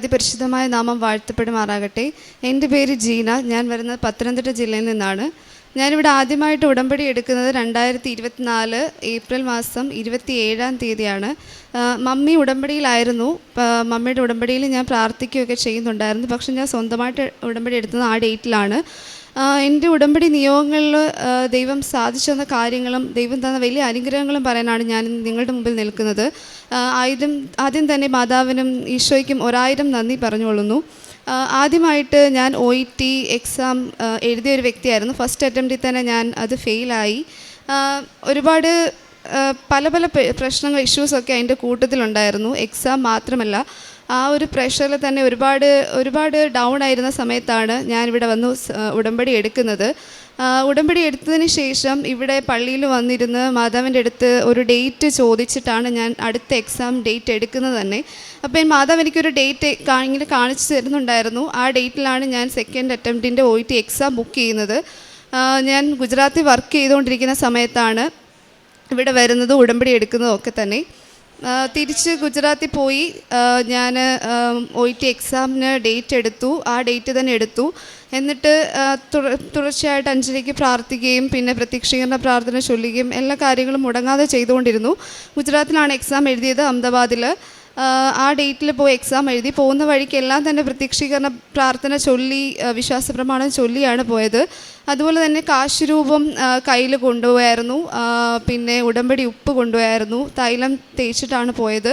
അതിപരിശുദ്ധമായ നാമം വാഴ്ത്തപ്പെടുമാറാകട്ടെ. എന്റെ പേര് ജീന. ഞാൻ വരുന്നത് പത്തനംതിട്ട ജില്ലയിൽ നിന്നാണ്. ഞാനിവിടെ ആദ്യമായിട്ട് ഉടമ്പടി എടുക്കുന്നത് രണ്ടായിരത്തി ഇരുപത്തിനാല് ഏപ്രിൽ മാസം ഇരുപത്തി ഏഴാം തീയതിയാണ് മമ്മി ഉടമ്പടിയിലായിരുന്നു. മമ്മിയുടെ ഉടമ്പടിയിൽ ഞാൻ പ്രാർത്ഥിക്കുകയൊക്കെ ചെയ്യുന്നുണ്ടായിരുന്നു. പക്ഷെ ഞാൻ സ്വന്തമായിട്ട് ഉടമ്പടി എടുത്തത് ആ ഡേറ്റിലാണ്. എന്റെ ഉടമ്പടി നിയോഗങ്ങളിൽ ദൈവം സാധിച്ചു തന്ന കാര്യങ്ങളും ദൈവം തന്ന വലിയ അനുഗ്രഹങ്ങളും പറയാനാണ് ഞാൻ നിങ്ങളുടെ മുമ്പിൽ നിൽക്കുന്നത്. ആദ്യം ആദ്യം തന്നെ മാതാവിനും ഈശോയ്ക്കും ഒരായിരം നന്ദി പറഞ്ഞുകൊള്ളുന്നു. ആദ്യമായിട്ട് ഞാൻ ഒ ഇ ടി എക്സാം എഴുതിയ ഒരു വ്യക്തിയായിരുന്നു. ഫസ്റ്റ് അറ്റംപ്റ്റിൽ തന്നെ ഞാൻ അത് ഫെയിലായി ഒരുപാട് പല പല പ്രശ്നങ്ങൾ ഇഷ്യൂസൊക്കെ അതിന്റെ കൂട്ടത്തിലുണ്ടായിരുന്നു. എക്സാം മാത്രമല്ല ആ ഒരു പ്രഷറിൽ തന്നെ ഒരുപാട് ഒരുപാട് ഡൗൺ ആയിരുന്ന സമയത്താണ് ഞാനിവിടെ വന്നു ഉടമ്പടി എടുക്കുന്നത്. ഉടമ്പടി എടുത്തതിന് ശേഷം ഇവിടെ പള്ളിയിൽ വന്നിരുന്ന് മാതാവിന്റെ അടുത്ത് ഒരു ഡേറ്റ് ചോദിച്ചിട്ടാണ് ഞാൻ അടുത്ത എക്സാം ഡേറ്റ് എടുക്കുന്നത് തന്നെ. അപ്പോൾ മാതാവ് എനിക്കൊരു ഡേറ്റ് ഇങ്ങനെ കാണിച്ചു തരുന്നുണ്ടായിരുന്നു. ആ ഡേറ്റിലാണ് ഞാൻ സെക്കൻഡ് അറ്റംപ്റ്റിന്റെ ഒ എക്സാം ബുക്ക് ചെയ്യുന്നത്. ഞാൻ ഗുജറാത്തിൽ വർക്ക് ചെയ്തുകൊണ്ടിരിക്കുന്ന സമയത്താണ് ഇവിടെ വരുന്നതും ഉടമ്പടി എടുക്കുന്നതും ഒക്കെ തന്നെ. തിരിച്ച് ഗുജറാത്തിൽ പോയി ഞാൻ ഒ ടി എക്സാമിന് ഡേറ്റ് എടുത്തു. ആ ഡേറ്റ് തന്നെ എടുത്തു. എന്നിട്ട് തുടർച്ചയായിട്ട് അഞ്ചലിക്ക് പ്രാർത്ഥിക്കുകയും പിന്നെ പ്രത്യക്ഷീകരണ പ്രാർത്ഥന ചൊല്ലുകയും എല്ലാ കാര്യങ്ങളും മുടങ്ങാതെ ചെയ്തുകൊണ്ടിരുന്നു. ഗുജറാത്തിലാണ് എക്സാം എഴുതിയത് അഹമ്മദാബാദിൽ ആ ഡേറ്റിൽ പോയി എക്സാം എഴുതി. പോകുന്ന വഴിക്ക് എല്ലാം തന്നെ പ്രത്യക്ഷീകരണ പ്രാർത്ഥന ചൊല്ലി വിശ്വാസ പ്രമാണം ചൊല്ലിയാണ് പോയത്. അതുപോലെ തന്നെ കാശ് രൂപം കയ്യിൽ കൊണ്ടുപോയായിരുന്നു. പിന്നെ ഉടമ്പടി ഉപ്പ് കൊണ്ടുപോയായിരുന്നു. തൈലം തേച്ചിട്ടാണ് പോയത്.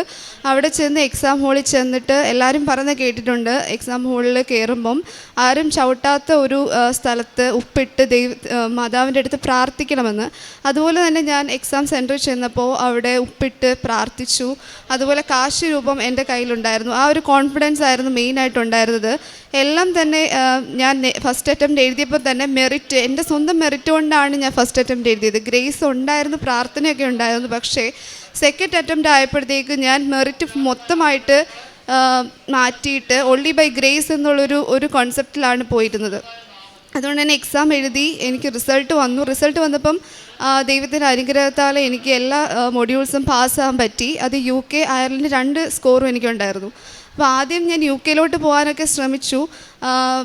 അവിടെ ചെന്ന് എക്സാം ഹോളിൽ ചെന്നിട്ട് എല്ലാവരും പറഞ്ഞ് കേട്ടിട്ടുണ്ട്. എക്സാം ഹോളിൽ കയറുമ്പം ആരും ചവിട്ടാത്ത ഒരു സ്ഥലത്ത് ഉപ്പിട്ട് ദൈവ മാതാവിന്റെ അടുത്ത് പ്രാർത്ഥിക്കണമെന്ന്. അതുപോലെ തന്നെ ഞാൻ എക്സാം സെന്ററിൽ ചെന്നപ്പോൾ അവിടെ ഉപ്പിട്ട് പ്രാർത്ഥിച്ചു. അതുപോലെ കാശ് രൂപം എന്റെ കയ്യിലുണ്ടായിരുന്നു. ആ ഒരു കോൺഫിഡൻസ് ആയിരുന്നു മെയിനായിട്ടുണ്ടായിരുന്നത് എല്ലാം തന്നെ ഞാൻ ഫസ്റ്റ് അറ്റംപ്റ്റ് എഴുതിയപ്പോൾ തന്നെ മെറിറ്റ് എന്റെ സ്വന്തം മെറിറ്റ് കൊണ്ടാണ് ഞാൻ ഫസ്റ്റ് അറ്റംപ്റ്റ് എഴുതിയത്. ഗ്രേസ് ഉണ്ടായിരുന്നു പ്രാർത്ഥനയൊക്കെ ഉണ്ടായിരുന്നു. പക്ഷേ സെക്കൻഡ് അറ്റംപ്റ്റ് ആയപ്പോഴത്തേക്ക് ഞാൻ മെറിറ്റ് മൊത്തമായിട്ട് മാറ്റിയിട്ട് ഓൺലി ബൈ ഗ്രേസ് എന്നുള്ളൊരു ഒരു കോൺസെപ്റ്റിലാണ് പോയിരുന്നത്. അതുകൊണ്ട് തന്നെ എക്സാം എഴുതി എനിക്ക് റിസൾട്ട് വന്നു. റിസൾട്ട് വന്നപ്പം ദൈവത്തിന്റെ അനുഗ്രഹത്താൽ എനിക്ക് എല്ലാ മൊഡ്യൂൾസും പാസ്സാകാൻ പറ്റി. അത് യു കെ അയർലൻഡ് രണ്ട് സ്കോറും എനിക്കുണ്ടായിരുന്നു. അപ്പോൾ ആദ്യം ഞാൻ യു കെയിലോട്ട് പോകാനൊക്കെ ശ്രമിച്ചു.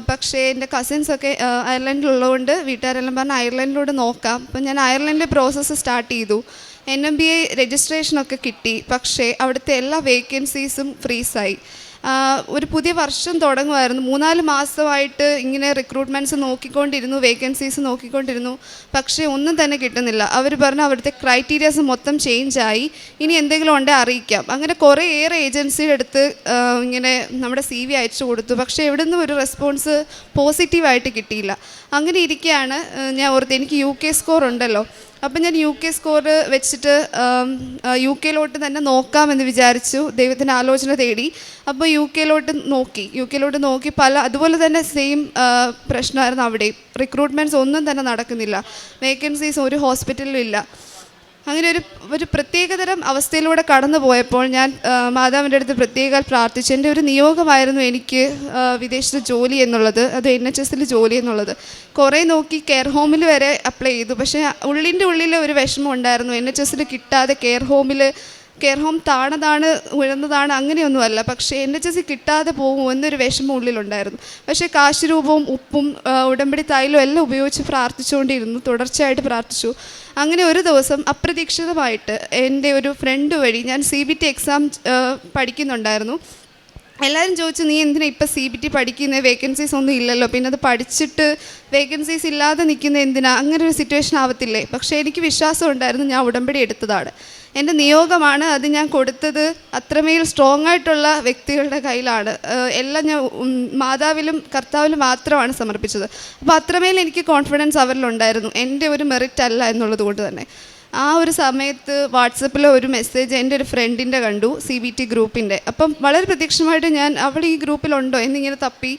പക്ഷേ എന്റെ കസിൻസൊക്കെ അയർലൻഡിലുള്ളതുകൊണ്ട് വീട്ടുകാരെല്ലാം പറഞ്ഞ് അയർലൻഡിലൂടെ നോക്കാം. അപ്പം ഞാൻ അയർലൻഡിലെ പ്രോസസ്സ് സ്റ്റാർട്ട് ചെയ്തു. എൻ എം ബി എ രജിസ്ട്രേഷനൊക്കെ കിട്ടി. പക്ഷേ അവിടുത്തെ എല്ലാ വേക്കൻസീസും ഫ്രീസായി ഒരു പുതിയ വർഷം തുടങ്ങുമായിരുന്നു. മൂന്നാൽ മാസമായിട്ട് ഇങ്ങനെ റിക്രൂട്ട്മെന്റ്സ് നോക്കിക്കൊണ്ടിരുന്നു വേക്കൻസീസ് നോക്കിക്കൊണ്ടിരുന്നു. പക്ഷേ ഒന്നും തന്നെ കിട്ടുന്നില്ല. അവർ പറഞ്ഞു അവിടുത്തെ ക്രൈറ്റീരിയാസ് മൊത്തം ചേഞ്ച് ആയി. ഇനി എന്തെങ്കിലും ഉണ്ടെങ്കിൽ അറിയിക്കാം. അങ്ങനെ കുറേ ഏറെ ഏജൻസിയുടെ അടുത്ത് ഇങ്ങനെ നമ്മുടെ സി വി അയച്ചു കൊടുത്തു. പക്ഷേ എവിടെ നിന്നും ഒരു റെസ്പോൺസ് പോസിറ്റീവായിട്ട് കിട്ടിയില്ല. അങ്ങനെ ഇരിക്കുകയാണ് ഞാൻ ഓർത്ത്. എനിക്ക് യു കെ സ്കോർ ഉണ്ടല്ലോ. അപ്പം ഞാൻ യു കെ സ്കോർ വെച്ചിട്ട് യു കെയിലോട്ട് തന്നെ നോക്കാമെന്ന് വിചാരിച്ചു. ദൈവത്തിന്റെ ആലോചന തേടി. അപ്പോൾ യു കെയിലോട്ട് നോക്കി. യു കെയിലോട്ട് നോക്കി പല അതുപോലെ തന്നെ സെയിം പ്രശ്നമായിരുന്നു അവിടെയും. റിക്രൂട്ട്മെന്റ്സ് ഒന്നും തന്നെ നടക്കുന്നില്ല. വേക്കൻസീസ് ഒരു ഹോസ്പിറ്റലിലും ഇല്ല. അങ്ങനെ ഒരു ഒരു പ്രത്യേകതരം അവസ്ഥയിലൂടെ കടന്നു പോയപ്പോൾ ഞാൻ മാതാവിന്റെ അടുത്ത് പ്രത്യേക പ്രാർത്ഥിച്ചു. എന്റെ ഒരു നിയോഗമായിരുന്നു എനിക്ക് വിദേശത്ത് ജോലി എന്നുള്ളത്. അത് എൻ എച്ച് എസിൽ ജോലി എന്നുള്ളത്. കുറേ നോക്കി കെയർ ഹോമിൽ വരെ അപ്ലൈ ചെയ്തു. പക്ഷേ ഉള്ളിന്റെ ഉള്ളിൽ ഒരു വിഷമം ഉണ്ടായിരുന്നു. എൻ എച്ച് എസിൽ കിട്ടാതെ കെയർ ഹോമിൽ കെയർ ഹോം താണതാണ് ഉയർന്നതാണ് അങ്ങനെയൊന്നുമല്ല. പക്ഷേ എൻ എച്ച് എസ് കിട്ടാതെ പോകും എന്നൊരു വിഷമം ഉള്ളിലുണ്ടായിരുന്നു. പക്ഷേ കാശ് രൂപവും ഉപ്പും ഉടമ്പടി തൈലും എല്ലാം ഉപയോഗിച്ച് പ്രാർത്ഥിച്ചുകൊണ്ടിരുന്നു. തുടർച്ചയായിട്ട് പ്രാർത്ഥിച്ചു. അങ്ങനെ ഒരു ദിവസം അപ്രതീക്ഷിതമായിട്ട് എന്റെ ഒരു ഫ്രണ്ട് വഴി ഞാൻ സി ബി ടി എക്സാം പഠിക്കുന്നുണ്ടായിരുന്നു. എല്ലാവരും ചോദിച്ചു നീ എന്തിനാ ഇപ്പം സി ബി ടി പഠിക്കുന്നത് വേക്കൻസീസ് ഒന്നും ഇല്ലല്ലോ. പിന്നെ അത് പഠിച്ചിട്ട് വേക്കൻസീസ് ഇല്ലാതെ നിൽക്കുന്ന എന്തിനാ? അങ്ങനെ ഒരു സിറ്റുവേഷൻ ആവത്തില്ലേ? പക്ഷേ എനിക്ക് വിശ്വാസം ഉണ്ടായിരുന്നു ഞാൻ ഉടമ്പടി എടുത്തതാണ്. എന്റെ നിയോഗമാണ് അത് ഞാൻ കൊടുത്തത് അത്രമേൽ സ്ട്രോങ് ആയിട്ടുള്ള വ്യക്തികളുടെ കയ്യിലാണ്. എല്ലാം ഞാൻ മാതാവിലും കർത്താവിലും മാത്രമാണ് സമർപ്പിച്ചത്. അപ്പോൾ അത്രമേൽ എനിക്ക് കോൺഫിഡൻസ് അവരിലുണ്ടായിരുന്നു. എന്റെ ഒരു മെറിറ്റ് അല്ല എന്നുള്ളത് കൊണ്ട് തന്നെ. ആ ഒരു സമയത്ത് വാട്സപ്പിൽ ഒരു മെസ്സേജ് എന്റെ ഒരു ഫ്രണ്ടിന്റെ കണ്ടു സി ബി ടി ഗ്രൂപ്പിന്റെ. അപ്പം വളരെ പ്രത്യക്ഷമായിട്ട് ഞാൻ അവൾ ഈ ഗ്രൂപ്പിലുണ്ടോ? എന്നിങ്ങനെ തപ്പി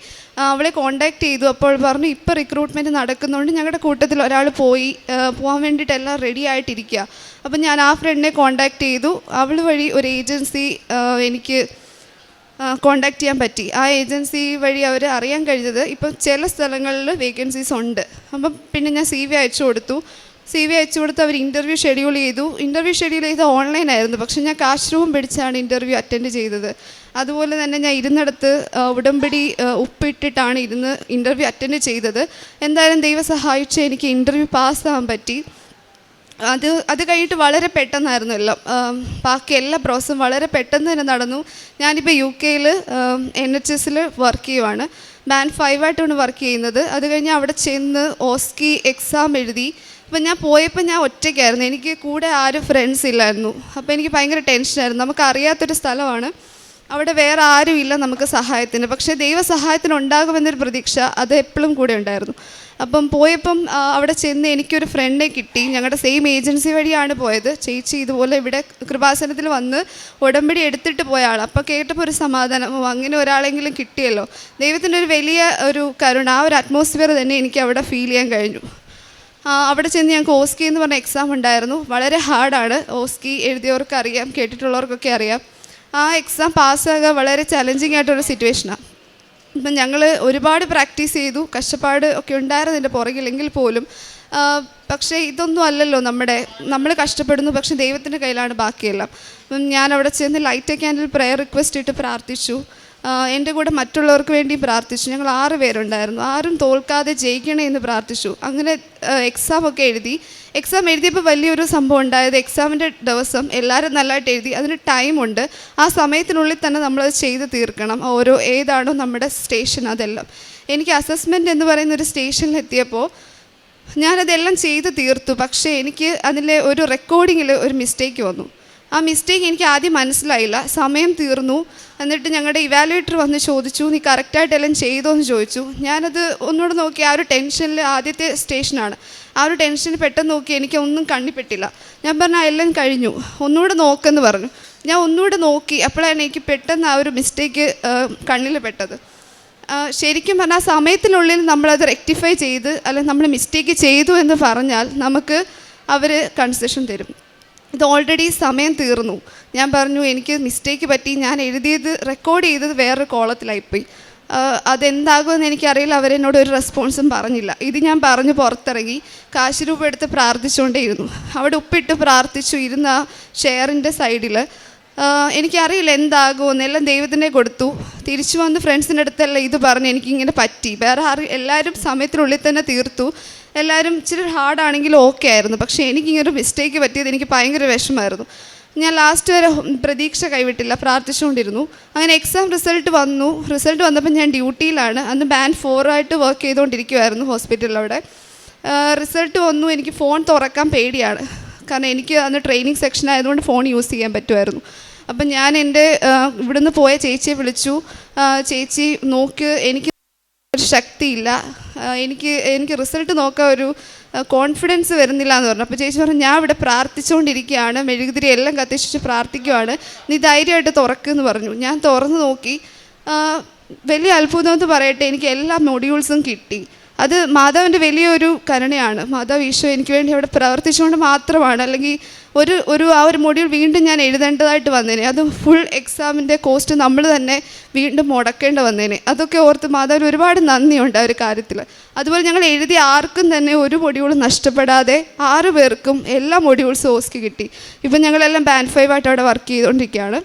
അവളെ കോണ്ടാക്ട് ചെയ്തു. അപ്പോൾ പറഞ്ഞു ഇപ്പോൾ റിക്രൂട്ട്മെന്റ് നടക്കുന്നതുകൊണ്ട് ഞങ്ങളുടെ കൂട്ടത്തിൽ ഒരാൾ പോയി പോകാൻ വേണ്ടിയിട്ട് എല്ലാം റെഡി ആയിട്ടിരിക്കുക അപ്പം ഞാൻ ആ ഫ്രണ്ടിനെ കോണ്ടാക്ട് ചെയ്തു. അവൾ വഴി ഒരു ഏജൻസി എനിക്ക് കോണ്ടാക്ട് ചെയ്യാൻ പറ്റി. ആ ഏജൻസി വഴി അവർ അറിയാൻ കഴിഞ്ഞത് ഇപ്പം ചില സ്ഥലങ്ങളിൽ വേക്കൻസീസ് ഉണ്ട്. അപ്പം പിന്നെ ഞാൻ സി വി അയച്ചു കൊടുത്തു. സി വി അയച്ചു കൊടുത്ത് അവർ ഇന്റർവ്യൂ ഷെഡ്യൂൾ ചെയ്തു. ഇന്റർവ്യൂ ഷെഡ്യൂൾ ചെയ്ത് ഓൺലൈനായിരുന്നു പക്ഷെ ഞാൻ കാശ് റൂം പിടിച്ചാണ് ഇന്റർവ്യൂ അറ്റൻഡ് ചെയ്തത്. അതുപോലെ തന്നെ ഞാൻ ഇരുന്നിടത്ത് ഉടമ്പടി ഉപ്പിട്ടിട്ടാണ് ഇരുന്ന് ഇന്റർവ്യൂ അറ്റൻഡ് ചെയ്തത്. എന്തായാലും ദൈവം സഹായിച്ച് എനിക്ക് ഇന്റർവ്യൂ പാസ്സാകാൻ പറ്റി. അത് അത് കഴിഞ്ഞിട്ട് വളരെ പെട്ടെന്നായിരുന്നു എല്ലാം ബാക്കി എല്ലാ പ്രോസസ്സും വളരെ പെട്ടെന്ന് തന്നെ നടന്നു. ഞാനിപ്പോൾ യു കെയിൽ എൻ എച്ച് എസിൽ വർക്ക് ചെയ്യുവാണ്. ബാൻ ഫൈവ് ആയിട്ടാണ് വർക്ക് ചെയ്യുന്നത്. അത് കഴിഞ്ഞ് അവിടെ ചെന്ന് ഓസ്കി എക്സാം എഴുതി. അപ്പം ഞാൻ പോയപ്പോൾ ഞാൻ ഒറ്റയ്ക്കായിരുന്നു. എനിക്ക് കൂടെ ആരും ഫ്രണ്ട്സ് ഇല്ലായിരുന്നു. അപ്പോൾ എനിക്ക് ഭയങ്കര ടെൻഷനായിരുന്നു നമുക്ക് അറിയാത്തൊരു സ്ഥലമാണ്. അവിടെ വേറെ ആരും ഇല്ല നമുക്ക് സഹായത്തിന്. പക്ഷേ ദൈവസഹായത്തിന് ഉണ്ടാകുമെന്നൊരു പ്രതീക്ഷ അത് എപ്പോഴും കൂടെ ഉണ്ടായിരുന്നു. അപ്പം പോയപ്പം അവിടെ ചെന്ന് എനിക്കൊരു ഫ്രണ്ടിനെ കിട്ടി. ഞങ്ങളുടെ സെയിം ഏജൻസി വഴിയാണ് പോയത്. ചേച്ചി ഇതുപോലെ ഇവിടെ കൃപാസനത്തിൽ വന്ന് ഉടമ്പടി എടുത്തിട്ട് പോയ ആൾ അപ്പോൾ കേട്ടപ്പോൾ ഒരു സമാധാനം. അങ്ങനെ ഒരാളെങ്കിലും കിട്ടിയല്ലോ. ദൈവത്തിന്റെ ഒരു വലിയ ഒരു കരുണ ആ ഒരു അറ്റ്മോസ്ഫിയർ തന്നെ എനിക്ക് അവിടെ ഫീൽ ചെയ്യാൻ കഴിഞ്ഞു. അവിടെ ചെന്ന് ഞങ്ങൾക്ക് ഓസ്കി എന്ന് പറഞ്ഞ എക്സാം ഉണ്ടായിരുന്നു. വളരെ ഹാർഡാണ് ഓസ്കി എഴുതിയവർക്ക് അറിയാം കേട്ടിട്ടുള്ളവർക്കൊക്കെ അറിയാം. ആ എക്സാം പാസ്സാകുക വളരെ ചലഞ്ചിങ് ആയിട്ടുള്ള സിറ്റുവേഷനാണ് ഇപ്പം ഞങ്ങൾ ഒരുപാട് പ്രാക്ടീസ് ചെയ്തു. കഷ്ടപ്പാട് ഒക്കെ ഉണ്ടായിരുന്നു എന്റെ പുറകിലെങ്കിൽ പോലും. പക്ഷേ ഇതൊന്നും അല്ലല്ലോ നമ്മുടെ നമ്മൾ കഷ്ടപ്പെടുന്നു പക്ഷേ ദൈവത്തിന്റെ കയ്യിലാണ് ബാക്കിയെല്ലാം. അപ്പം ഞാൻ അവിടെ ചെന്ന് ലൈറ്റ് ക്യാൻഡിൽ പ്രെയർ റിക്വസ്റ്റ് ഇട്ട് പ്രാർത്ഥിച്ചു. എന്റെ കൂടെ മറ്റുള്ളവർക്ക് വേണ്ടി പ്രാർത്ഥിച്ചു. ഞങ്ങൾ ആറ് പേരുണ്ടായിരുന്നു. ആരും തോൽക്കാതെ ജയിക്കണേ എന്ന് പ്രാർത്ഥിച്ചു. അങ്ങനെ എക്സാം ഒക്കെ എഴുതി. എക്സാം എഴുതിയപ്പോൾ വലിയൊരു സംഭവം ഉണ്ടായത് എക്സാമിന്റെ ദിവസം എല്ലാവരും നല്ലതായിട്ട് എഴുതി. അതിന് ടൈമുണ്ട് ആ സമയത്തിനുള്ളിൽ തന്നെ നമ്മളത് ചെയ്ത് തീർക്കണം. ഓരോ ഏതാണോ നമ്മുടെ സ്റ്റേഷൻ അതെല്ലാം. എനിക്ക് അസസ്മെന്റ് എന്ന് പറയുന്ന ഒരു സ്റ്റേഷനിൽ എത്തിയപ്പോൾ ഞാനതെല്ലാം ചെയ്ത് തീർത്തു. പക്ഷേ എനിക്ക് അതിലെ ഒരു റെക്കോർഡിങ്ങിൽ ഒരു മിസ്റ്റേക്ക് വന്നു. ആ മിസ്റ്റേക്ക് എനിക്ക് ആദ്യം മനസ്സിലായില്ല. സമയം തീർന്നു. എന്നിട്ട് ഞങ്ങളുടെ ഇവാലുവേറ്റർ വന്ന് ചോദിച്ചു നീ കറക്റ്റായിട്ട് എല്ലാം ചെയ്തോ? എന്ന് ചോദിച്ചു. ഞാനത് ഒന്നുകൂടെ നോക്കി ആ ഒരു ടെൻഷനിൽ ആദ്യത്തെ സ്റ്റേഷനാണ് ആ ഒരു ടെൻഷനിൽ പെട്ടെന്ന് നോക്കി എനിക്ക് ഒന്നും കണ്ണിപ്പെട്ടില്ല ഞാൻ പറഞ്ഞു "ആ, എല്ലാം കഴിഞ്ഞു. ഒന്നുകൂടെ നോക്കെന്ന് പറഞ്ഞു. ഞാൻ ഒന്നുകൂടെ നോക്കി അപ്പോഴാണ് എനിക്ക് പെട്ടെന്ന് ആ ഒരു മിസ്റ്റേക്ക് കണ്ണിൽ പെട്ടത്. ശരിക്കും പറഞ്ഞാൽ ആ സമയത്തിനുള്ളിൽ നമ്മളത് റെക്ടിഫൈ ചെയ്ത് അല്ലെങ്കിൽ നമ്മൾ മിസ്റ്റേക്ക് ചെയ്തു എന്ന് പറഞ്ഞാൽ നമുക്ക് അവർ കൺസെഷൻ തരും. ഇത് ഓൾറെഡി സമയം തീർന്നു. ഞാൻ പറഞ്ഞു എനിക്ക് മിസ്റ്റേക്ക് പറ്റി. ഞാൻ എഴുതിയത് റെക്കോർഡ് ചെയ്തത് വേറൊരു കോളത്തിലായിപ്പോയി അതെന്താകുമെന്ന് എനിക്കറിയില്ല. അവരെന്നോട് ഒരു റെസ്പോൺസും പറഞ്ഞില്ല. ഇത് ഞാൻ പറഞ്ഞു പുറത്തിറങ്ങി. കാശ് രൂപ എടുത്ത് പ്രാർത്ഥിച്ചുകൊണ്ടേയിരുന്നു. അവിടെ ഉപ്പിട്ട് പ്രാർത്ഥിച്ചു ഇരുന്ന ഷെയറിന്റെ സൈഡിൽ എനിക്കറിയില്ല എന്താകുമെന്ന്. എല്ലാം ദൈവത്തിനെ കൊടുത്തു. തിരിച്ചു വന്ന് ഫ്രണ്ട്സിന്റെ അടുത്തെല്ലാം ഇത് പറഞ്ഞ്. എനിക്കിങ്ങനെ പറ്റി. വേറെ അറി എല്ലാവരും സമയത്തിനുള്ളിൽ തന്നെ തീർത്തു. എല്ലാവരും ഇച്ചിരി ഹാർഡാണെങ്കിലും ഓക്കെ ആയിരുന്നു. പക്ഷേ എനിക്കിങ്ങനൊരു മിസ്റ്റേക്ക് പറ്റിയത് എനിക്ക് ഭയങ്കര വിഷമമായിരുന്നു. ഞാൻ ലാസ്റ്റ് വരെ പ്രതീക്ഷ കൈവിട്ടില്ല പ്രാർത്ഥിച്ചുകൊണ്ടിരുന്നു. അങ്ങനെ എക്സാം റിസൾട്ട് വന്നു. റിസൾട്ട് വന്നപ്പോൾ ഞാൻ ഡ്യൂട്ടിയിലാണ് അന്ന് ബാൻഡ് ഫോറായിട്ട് വർക്ക് ചെയ്തുകൊണ്ടിരിക്കുമായിരുന്നു ഹോസ്പിറ്റലിലവിടെ റിസൾട്ട് വന്നു. എനിക്ക് ഫോൺ തുറക്കാൻ പേടിയാണ്. കാരണം എനിക്ക് അന്ന് ട്രെയിനിങ് സെക്ഷൻ ആയതുകൊണ്ട് ഫോൺ യൂസ് ചെയ്യാൻ പറ്റുമായിരുന്നു. അപ്പം ഞാൻ എന്റെ ഇവിടുന്ന് പോയ ചേച്ചിയെ വിളിച്ചു. ചേച്ചി നോക്ക് എനിക്ക് ഒരു ശക്തിയില്ല. എനിക്ക് എനിക്ക് റിസൾട്ട് നോക്കാൻ ഒരു കോൺഫിഡൻസ് വരുന്നില്ല എന്ന് പറഞ്ഞു. അപ്പോൾ ചേച്ചി പറഞ്ഞു ഞാൻ ഇവിടെ പ്രാർത്ഥിച്ചുകൊണ്ടിരിക്കുകയാണ് മെഴുകുതിരി എല്ലാം കത്തിച്ചിട്ട് പ്രാർത്ഥിക്കുവാണ്. നീ ധൈര്യമായിട്ട് തുറക്കുമെന്ന് പറഞ്ഞു. ഞാൻ തുറന്നു നോക്കി. വലിയ അത്ഭുതം എന്ന് പറയട്ടെ എനിക്ക് എല്ലാ മൊഡ്യൂൾസും കിട്ടി. അത് മാതാവിന്റെ വലിയൊരു കരുണയാണ്. മാതാവ് ഈശോ എനിക്ക് വേണ്ടി അവിടെ പ്രവർത്തിച്ചുകൊണ്ട് മാത്രമാണ്. അല്ലെങ്കിൽ ഒരു ഒരു ആ ഒരു മൊഡ്യൂൾ വീണ്ടും ഞാൻ എഴുതേണ്ടതായിട്ട് വന്നേനെ. അത് ഫുൾ എക്സാമിന്റെ കോസ്റ്റ് നമ്മൾ തന്നെ വീണ്ടും മുടക്കേണ്ടി വന്നേനെ. അതൊക്കെ ഓർത്ത് മാതാവിന് ഒരുപാട് നന്ദിയുണ്ട് ആ ഒരു കാര്യത്തിൽ. അതുപോലെ ഞങ്ങൾ എഴുതിയ ആർക്കും തന്നെ ഒരു മൊഡ്യൂളും നഷ്ടപ്പെടാതെ ആറ് പേർക്കും എല്ലാ മൊഡ്യൂൾസും ഓസ്കി കിട്ടി. ഇപ്പം ഞങ്ങളെല്ലാം ബാൻഡ് ഫൈവ് ആയിട്ട് അവിടെ വർക്ക് ചെയ്തുകൊണ്ടിരിക്കുകയാണ്.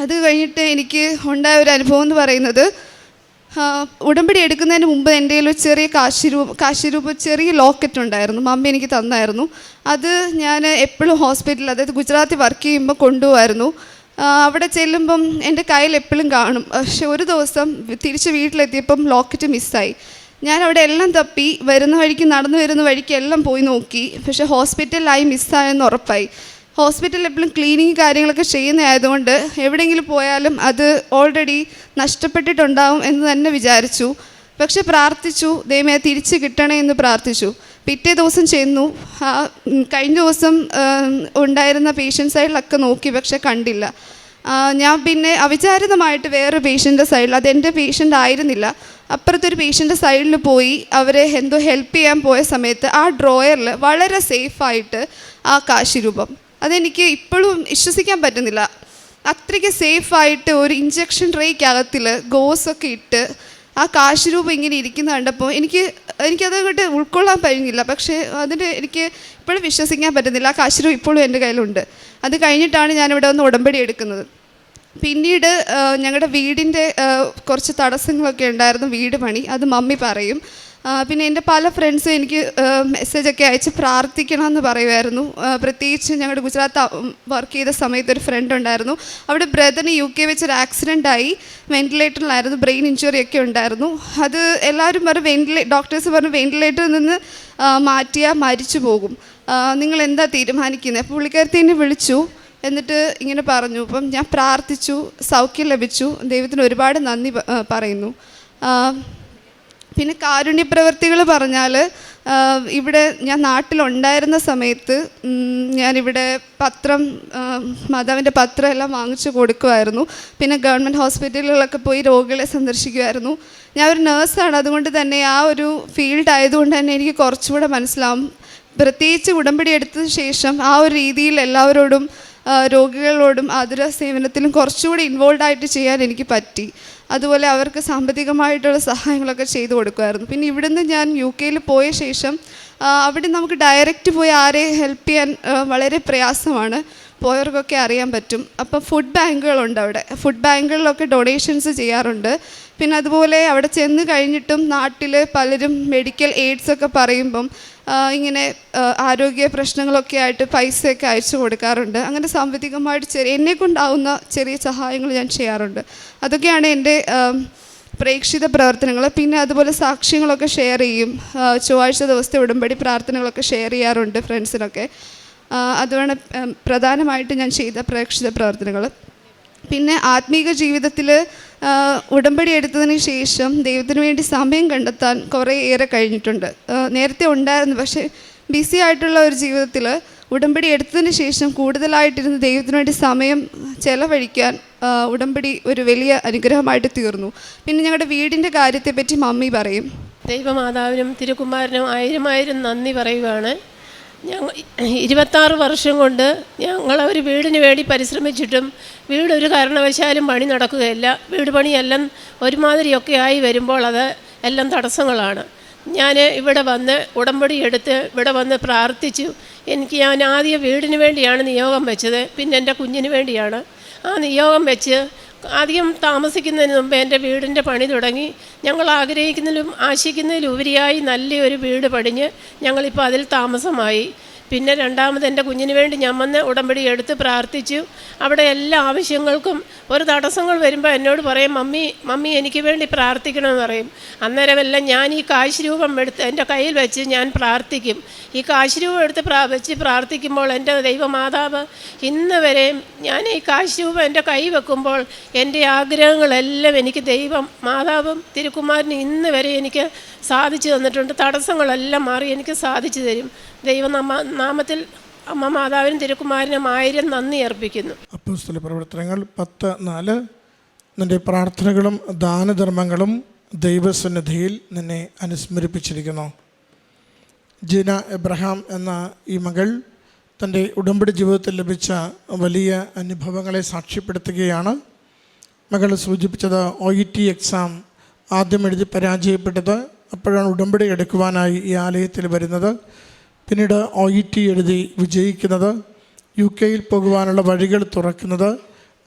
അത് കഴിഞ്ഞിട്ട് എനിക്ക് ഉണ്ടായ ഒരു അനുഭവം എന്ന് പറയുന്നത് ഉടമ്പടി എടുക്കുന്നതിന് മുമ്പ് എന്റെ കയ്യിൽ ചെറിയ കാശിരൂപ കാശിരൂപ ചെറിയ ലോക്കറ്റ് ഉണ്ടായിരുന്നു. മമ്മി എനിക്ക് തന്നായിരുന്നു. അത് ഞാൻ എപ്പോഴും ഹോസ്പിറ്റലിൽ അതായത് ഗുജറാത്തിൽ വർക്ക് ചെയ്യുമ്പോൾ കൊണ്ടുപോകായിരുന്നു അവിടെ ചെല്ലുമ്പം എന്റെ കയ്യിൽ എപ്പോഴും കാണും. പക്ഷെ ഒരു ദിവസം തിരിച്ച് വീട്ടിലെത്തിയപ്പം ലോക്കറ്റ് മിസ്സായി. ഞാൻ അവിടെ എല്ലാം തപ്പി വരുന്ന വഴിക്ക് നടന്നു വരുന്ന വഴിക്ക് എല്ലാം പോയി നോക്കി. പക്ഷേ ഹോസ്പിറ്റലിലായി മിസ്സായെന്ന് ഉറപ്പായി. ഹോസ്പിറ്റലിൽ എപ്പോഴും ക്ലീനിങ് കാര്യങ്ങളൊക്കെ ചെയ്യുന്നതായതുകൊണ്ട് എവിടെയെങ്കിലും പോയാലും അത് ഓൾറെഡി നഷ്ടപ്പെട്ടിട്ടുണ്ടാവും എന്ന് തന്നെ വിചാരിച്ചു. പക്ഷെ പ്രാർത്ഥിച്ചു ദൈവമേ തിരിച്ച് കിട്ടണേ എന്ന് പ്രാർത്ഥിച്ചു. പിറ്റേ ദിവസം ചെന്നു. കഴിഞ്ഞ ദിവസം ഉണ്ടായിരുന്ന പേഷ്യന്റ് സൈഡിലൊക്കെ നോക്കി പക്ഷെ കണ്ടില്ല. ഞാൻ പിന്നെ അവിചാരിതമായിട്ട് വേറെ പേഷ്യന്റെ സൈഡിൽ അതെന്റെ പേഷ്യന്റ് ആയിരുന്നില്ല. അപ്പുറത്തൊരു പേഷ്യന്റെ സൈഡിൽ പോയി അവരെ എന്തോ ഹെൽപ്പ് ചെയ്യാൻ പോയ സമയത്ത് ആ ഡ്രോയറിൽ വളരെ സേഫായിട്ട് ആ കാശിരൂപം. അതെനിക്ക് ഇപ്പോഴും വിശ്വസിക്കാൻ പറ്റുന്നില്ല. അത്രയ്ക്ക് സേഫായിട്ട് ഒരു ഇഞ്ചക്ഷൻ ട്രേക്കകത്തിൽ ഗോസൊക്കെ ഇട്ട് ആ കാശ് രൂപ ഇങ്ങനെ ഇരിക്കുന്ന കണ്ടപ്പോൾ എനിക്ക് എനിക്കത് അങ്ങോട്ട് ഉൾക്കൊള്ളാൻ കഴിഞ്ഞില്ല. പക്ഷേ അതിന് എനിക്ക് ഇപ്പോഴും വിശ്വസിക്കാൻ പറ്റുന്നില്ല. ആ കാശ് രൂപ ഇപ്പോഴും എന്റെ കയ്യിലുണ്ട്. അത് കഴിഞ്ഞിട്ടാണ് ഞാനിവിടെ വന്ന് ഉടമ്പടി എടുക്കുന്നത്. പിന്നീട് ഞങ്ങളുടെ വീടിന്റെ കുറച്ച് തടസ്സങ്ങളൊക്കെ ഉണ്ടായിരുന്നു വീട് പണി. അത് മമ്മി പറയും. പിന്നെ എന്റെ പല ഫ്രണ്ട്സും എനിക്ക് മെസ്സേജൊക്കെ അയച്ച് പ്രാർത്ഥിക്കണം എന്ന് പറയുമായിരുന്നു. പ്രത്യേകിച്ച് ഞങ്ങളുടെ ഗുജറാത്ത് വർക്ക് ചെയ്ത സമയത്ത് ഒരു ഫ്രണ്ട് ഉണ്ടായിരുന്നു. അവിടെ ബ്രദറിന് യു കെ വെച്ചൊരു ആക്സിഡന്റ് ആയി. വെന്റിലേറ്ററിലായിരുന്നു ബ്രെയിൻ ഇഞ്ചുറി ഒക്കെ ഉണ്ടായിരുന്നു. അത് എല്ലാവരും പറഞ്ഞു വെന്റിലേ ഡോക്ടേഴ്സ് പറഞ്ഞു വെന്റിലേറ്ററിൽ നിന്ന് മാറ്റിയാൽ മരിച്ചു പോകും. നിങ്ങൾ എന്താ തീരുമാനിക്കുന്നത് അപ്പോൾ പുള്ളിക്കാരത്തി എന്നെ വിളിച്ചു. എന്നിട്ട് ഇങ്ങനെ പറഞ്ഞു അപ്പം ഞാൻ പ്രാർത്ഥിച്ചു സൗഖ്യം ലഭിച്ചു. ദൈവത്തിന് ഒരുപാട് നന്ദി പറയുന്നു. പിന്നെ കാരുണ്യ പ്രവർത്തികൾ പറഞ്ഞാൽ ഇവിടെ ഞാൻ നാട്ടിലുണ്ടായിരുന്ന സമയത്ത് ഞാനിവിടെ പത്രം മാതാവിന്റെ പത്രം എല്ലാം വാങ്ങിച്ചു കൊടുക്കുമായിരുന്നു പിന്നെ ഗവൺമെന്റ് ഹോസ്പിറ്റലുകളൊക്കെ പോയി രോഗികളെ സന്ദർശിക്കുമായിരുന്നു ഞാൻ ഒരു നേഴ്സാണ് അതുകൊണ്ട് തന്നെ ആ ഒരു ഫീൽഡ് ആയതുകൊണ്ട് തന്നെ എനിക്ക് കുറച്ചുകൂടെ മനസ്സിലാവും. പ്രത്യേകിച്ച് ഉടമ്പടി എടുത്തതിന് ശേഷം ആ ഒരു രീതിയിൽ എല്ലാവരോടും രോഗികളോടും ആതുര സേവനത്തിലും കുറച്ചുകൂടി ഇൻവോൾവ് ആയിട്ട് ചെയ്യാൻ എനിക്ക് പറ്റി. അതുപോലെ അവർക്ക് സാമ്പത്തികമായിട്ടുള്ള സഹായങ്ങളൊക്കെ ചെയ്തു കൊടുക്കുമായിരുന്നു. പിന്നെ ഇവിടുന്ന് ഞാൻ യു കെയിൽ പോയ ശേഷം അവിടെ നമുക്ക് ഡയറക്റ്റ് പോയി ആരെ ഹെൽപ്പ് ചെയ്യാൻ വളരെ പ്രയാസമാണ്. പോയവർക്കൊക്കെ അറിയാൻ പറ്റും. അപ്പോൾ ഫുഡ് ബാങ്കുകളുണ്ട് അവിടെ. ഫുഡ് ബാങ്കുകളിലൊക്കെ ഡൊണേഷൻസ് ചെയ്യാറുണ്ട്. പിന്നെ അതുപോലെ അവിടെ ചെന്ന് കഴിഞ്ഞിട്ടും നാട്ടിൽ പലരും മെഡിക്കൽ എയ്ഡ്സ് ഒക്കെ പറയുമ്പം ഇങ്ങനെ ആരോഗ്യ പ്രശ്നങ്ങളൊക്കെ ആയിട്ട് പൈസയൊക്കെ അയച്ചു കൊടുക്കാറുണ്ട്. അങ്ങനെ സാമ്പത്തികമായിട്ട് ചെറിയ എന്നെ കൊണ്ടാവുന്ന ചെറിയ സഹായങ്ങൾ ഞാൻ ചെയ്യാറുണ്ട്. അതൊക്കെയാണ് എന്റെ പ്രേക്ഷിത പ്രവർത്തനങ്ങൾ. പിന്നെ അതുപോലെ സാക്ഷ്യങ്ങളൊക്കെ ഷെയർ ചെയ്യും. ചൊവ്വാഴ്ച ദിവസത്തെ ഉടമ്പടി പ്രാർത്ഥനകളൊക്കെ ഷെയർ ചെയ്യാറുണ്ട് ഫ്രണ്ട്സിനൊക്കെ അതുവേണം പ്രധാനമായിട്ട് ഞാൻ ചെയ്ത പ്രേക്ഷിത പ്രവർത്തനങ്ങൾ. പിന്നെ ആത്മീക ജീവിതത്തിൽ ഉടമ്പടി എടുത്തതിന് ശേഷം ദൈവത്തിന് വേണ്ടി സമയം കണ്ടെത്താൻ കുറേ ഏറെ കഴിഞ്ഞിട്ടുണ്ട്. നേരത്തെ ഉണ്ടായിരുന്നു പക്ഷേ ബിസി ആയിട്ടുള്ള ഒരു ജീവിതത്തിൽ ഉടമ്പടി എടുത്തതിന് ശേഷം കൂടുതലായിട്ടിരുന്ന് ദൈവത്തിന് വേണ്ടി സമയം ചെലവഴിക്കാൻ ഉടമ്പടി ഒരു വലിയ അനുഗ്രഹമായിട്ട് തീർന്നു. പിന്നെ ഞങ്ങളുടെ വീടിന്റെ കാര്യത്തെപ്പറ്റി മമ്മി പറയും. ദൈവമാതാവിനും തിരുകുമാരനും ആയിരം ആയിരം നന്ദി പറയുകയാണ് ഞങ്ങൾ ഇരുപത്താറ് വർഷം കൊണ്ട് ഞങ്ങൾ ഒരു വീടിന് വേണ്ടി പരിശ്രമിച്ചിട്ടും വീട് ഒരു കാരണവശാലും പണി നടക്കുകയില്ല. വീട് പണിയെല്ലാം ഒരുമാതിരിയൊക്കെ ആയി വരുമ്പോൾ അത് എല്ലാം തടസ്സങ്ങളാണ്. ഞാൻ ഇവിടെ വന്ന് ഉടമ്പടി എടുത്ത് ഇവിടെ വന്ന് പ്രാർത്ഥിച്ചു. എനിക്ക് ഞാൻ ആദ്യം വീടിന് വേണ്ടിയാണ് നിയോഗം വെച്ചത് പിന്നെ എന്റെ കുഞ്ഞിന് വേണ്ടിയാണ്. ആ നിയോഗം വെച്ച് അധികം താമസിക്കുന്നതിന് മുമ്പ് എന്റെ വീടിന്റെ പണി തുടങ്ങി. ഞങ്ങൾ ആഗ്രഹിക്കുന്നതിലും ആശിക്കുന്നതിലുപരിയായി നല്ലൊരു വീട് പണിഞ്ഞ് ഞങ്ങളിപ്പോൾ അതിൽ താമസമായി. പിന്നെ രണ്ടാമത് എന്റെ കുഞ്ഞിന് വേണ്ടി ഞാൻ വന്ന് ഉടമ്പടി എടുത്ത് പ്രാർത്ഥിച്ചു. അവിടെ എല്ലാ ആവശ്യങ്ങൾക്കും ഒരു തടസ്സങ്ങൾ വരുമ്പോൾ എന്നോട് പറയും മമ്മി മമ്മി എനിക്ക് വേണ്ടി പ്രാർത്ഥിക്കണമെന്ന് പറയും. അന്നേരമെല്ലാം ഞാൻ ഈ കാശ് രൂപം എടുത്ത് എന്റെ കയ്യിൽ വെച്ച് ഞാൻ പ്രാർത്ഥിക്കും. ഈ കാശ് രൂപം എടുത്ത് പ്രാ വെച്ച് പ്രാർത്ഥിക്കുമ്പോൾ എന്റെ ദൈവമാതാവ് ഇന്ന് വരെയും ഞാൻ ഈ കാശ് രൂപം എന്റെ കൈ വെക്കുമ്പോൾ എന്റെ ആഗ്രഹങ്ങളെല്ലാം എനിക്ക് ദൈവം മാതാവും തിരുക്കുമാരനും ഇന്ന് വരെ എനിക്ക് സാധിച്ചു തന്നിട്ടുണ്ട്. തടസ്സങ്ങളെല്ലാം മാറി എനിക്ക് സാധിച്ചു തരും. ദൈവനാമ നാമത്തിൽ അമ്മ മാതാവിനും തിരുക്കുമാരനും ആയിരം നന്ദി അർപ്പിക്കുന്നു. അപ്പോസ്തല പ്രവർത്തനങ്ങൾ പത്ത് നാല്. നിന്റെ പ്രാർത്ഥനകളും ദാനധർമ്മങ്ങളും ദൈവസന്നിധിയിൽ നിന്നെ അനുസ്മരിപ്പിച്ചിരിക്കുന്നു. ജീന എബ്രഹാം എന്ന ഈ മകൾ തന്റെ ഉടമ്പടി ജീവിതത്തിൽ ലഭിച്ച വലിയ അനുഭവങ്ങളെ സാക്ഷ്യപ്പെടുത്തുകയാണ്. മകൾ സൂചിപ്പിച്ചത് ഒ ഇ ടി എക്സാം ആദ്യം എഴുതി പരാജയപ്പെട്ടത്. അപ്പോഴാണ് ഉടമ്പടി എടുക്കുവാനായി ഈ ആലയത്തിൽ വരുന്നത്. പിന്നീട് ഒ ഇ ടി എഴുതി വിജയിക്കുന്നത് യു കെയിൽ പോകുവാനുള്ള വഴികൾ തുറക്കുന്നത്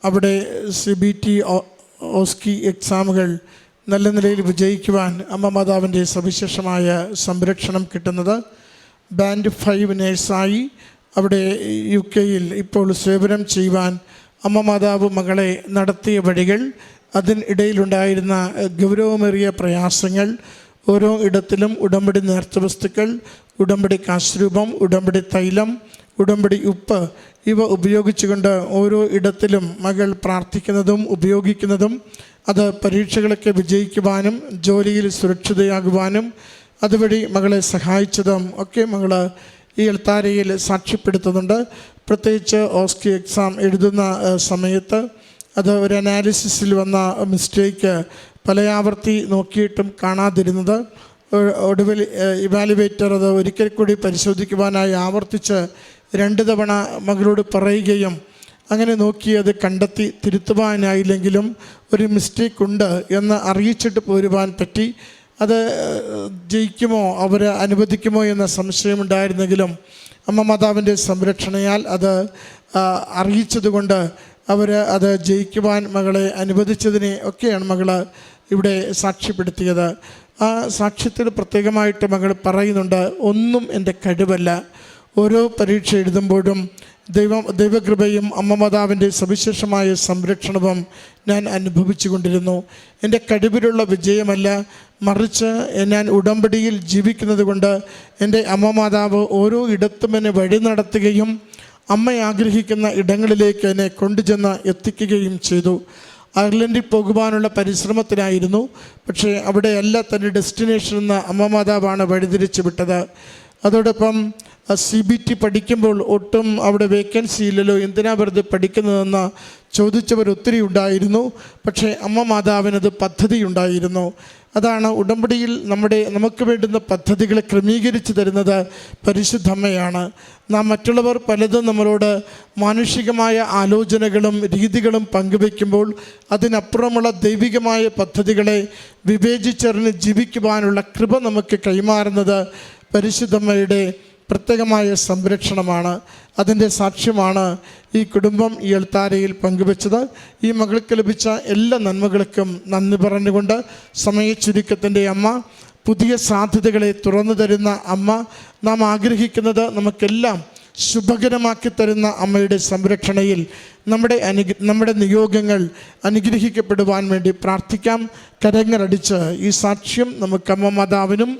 അവിടെ സി ബി ടി ഓസ്കി എക്സാമുകൾ നല്ല നിലയിൽ വിജയിക്കുവാൻ അമ്മ മാതാവിന്റെ സവിശേഷമായ സംരക്ഷണം കിട്ടുന്നത്. ബാൻഡ് ഫൈവ് നേഴ്സായി അവിടെ യു കെയിൽ ഇപ്പോൾ സേവനം ചെയ്യുവാൻ അമ്മ മാതാവ് മകളെ നടത്തിയ വഴികൾ അതിനിടയിലുണ്ടായിരുന്ന ഗൗരവമേറിയ പ്രയാസങ്ങൾ ഓരോ ഇടത്തിലും ഉടമ്പടി നേർച്ച വസ്തുക്കൾ ഉടമ്പടി കാശ്രൂപം ഉടമ്പടി തൈലം ഉടമ്പടി ഉപ്പ് ഇവ ഉപയോഗിച്ചുകൊണ്ട് ഓരോ ഇടത്തിലും മകൾ പ്രാർത്ഥിക്കുന്നതും ഉപയോഗിക്കുന്നതും അത് പരീക്ഷകളൊക്കെ വിജയിക്കുവാനും ജോലിയിൽ സുരക്ഷിതയാകുവാനും അതുവഴി മകളെ സഹായിച്ചതും ഒക്കെ മകൾ ഈ എൽത്താരയിൽ സാക്ഷ്യപ്പെടുത്തുന്നുണ്ട്. പ്രത്യേകിച്ച് ഓസ്കി എക്സാം എഴുതുന്ന സമയത്ത് അത് ഒരു അനാലിസിസിൽ വന്ന മിസ്റ്റേക്ക് പലയാവർത്തി നോക്കിയിട്ടും കാണാതിരുന്നത് ഒടുവിൽ ഇവാലുവേറ്റർ അത് ഒരിക്കൽ കൂടി പരിശോധിക്കുവാനായി ആവർത്തിച്ച് രണ്ട് തവണ മകളോട് പറയുകയും അങ്ങനെ നോക്കി അത് കണ്ടെത്തി തിരുത്തുവാനായില്ലെങ്കിലും ഒരു മിസ്റ്റേക്ക് ഉണ്ട് എന്ന് അറിയിച്ചിട്ട് പോരുവാൻ പറ്റി. അത് ജയിക്കുമോ അവർ അനുവദിക്കുമോ എന്ന സംശയമുണ്ടായിരുന്നെങ്കിലും അമ്മ മാതാവിന്റെ സംരക്ഷണയാൽ അത് അറിയിച്ചതുകൊണ്ട് അവർ അത് ജയിക്കുവാൻ മകളെ അനുവദിച്ചതിനെ ഒക്കെയാണ് മകൾ ഇവിടെ സാക്ഷ്യപ്പെടുത്തിയത്. ആ സാക്ഷ്യത്തിൽ പ്രത്യേകമായിട്ട് മകൾ പറയുന്നുണ്ട് ഒന്നും എന്റെ കഴിവല്ല. ഓരോ പരീക്ഷ എഴുതുമ്പോഴും ദൈവം ദൈവകൃപയും അമ്മ മാതാവിന്റെ സവിശേഷമായ സംരക്ഷണവും ഞാൻ അനുഭവിച്ചു കൊണ്ടിരുന്നു. എന്റെ കഴിവിലുള്ള വിജയമല്ല. മറിച്ച് ഞാൻ ഉടമ്പടിയിൽ ജീവിക്കുന്നത് കൊണ്ട് എന്റെ അമ്മ മാതാവ് ഓരോ ഇടത്തും എന്നെ വഴി നടത്തുകയും അമ്മ ആഗ്രഹിക്കുന്ന ഇടങ്ങളിലേക്ക് എന്നെ കൊണ്ടുചെന്ന് എത്തിക്കുകയും ചെയ്തു. അയർലൻഡിൽ പോകുവാനുള്ള പരിശ്രമത്തിലായിരുന്നു പക്ഷേ അവിടെയല്ല തന്റെ ഡെസ്റ്റിനേഷൻ എന്ന അമ്മ മാതാവാണ് വഴിതിരിച്ചു വിട്ടത് അതോടൊപ്പം സി ബി ടി പഠിക്കുമ്പോൾ ഒട്ടും അവിടെ വേക്കൻസി ഇല്ലല്ലോ എന്തിനാ വെറുതെ പഠിക്കുന്നതെന്ന് ചോദിച്ചവർ ഒത്തിരി ഉണ്ടായിരുന്നു. പക്ഷേ അമ്മ മാതാവിനത് പദ്ധതി ഉണ്ടായിരുന്നു. അതാണ് ഉടമ്പടിയിൽ നമ്മുടെ നമുക്ക് വേണ്ടുന്ന പദ്ധതികളെ ക്രമീകരിച്ച് തരുന്നത് പരിശുദ്ധമ്മയാണ്. നാം മറ്റുള്ളവർ പലതും നമ്മളോട് മാനുഷികമായ ആലോചനകളും രീതികളും പങ്കുവെക്കുമ്പോൾ അതിനപ്പുറമുള്ള ദൈവികമായ പദ്ധതികളെ വിവേചിച്ചറിഞ്ഞ് ജീവിക്കുവാനുള്ള കൃപ നമുക്ക് കൈമാറുന്നത് പരിശുദ്ധമ്മയുടെ പ്രത്യേകമായ സംരക്ഷണമാണ്. അതിന്റെ സാക്ഷ്യമാണ് ഈ കുടുംബം ഈ എൽത്താരയിൽ പങ്കുവച്ചത്. ഈ മകൾക്ക് ലഭിച്ച എല്ലാ നന്മകൾക്കും നന്ദി പറഞ്ഞുകൊണ്ട് സമയച്ചുരുക്കത്തിന്റെ അമ്മ പുതിയ സാധ്യതകളെ തുറന്നു തരുന്ന അമ്മ നാം ആഗ്രഹിക്കുന്നത് നമുക്കെല്ലാം ശുഭകരമാക്കി തരുന്ന അമ്മയുടെ സംരക്ഷണയിൽ നമ്മുടെ അനുഗ നമ്മുടെ നിയോഗങ്ങൾ അനുഗ്രഹിക്കപ്പെടുവാൻ വേണ്ടി പ്രാർത്ഥിക്കാം. കരങ്ങളടിച്ച് ഈ സാക്ഷ്യം നമുക്ക് അമ്മ മാതാവിനും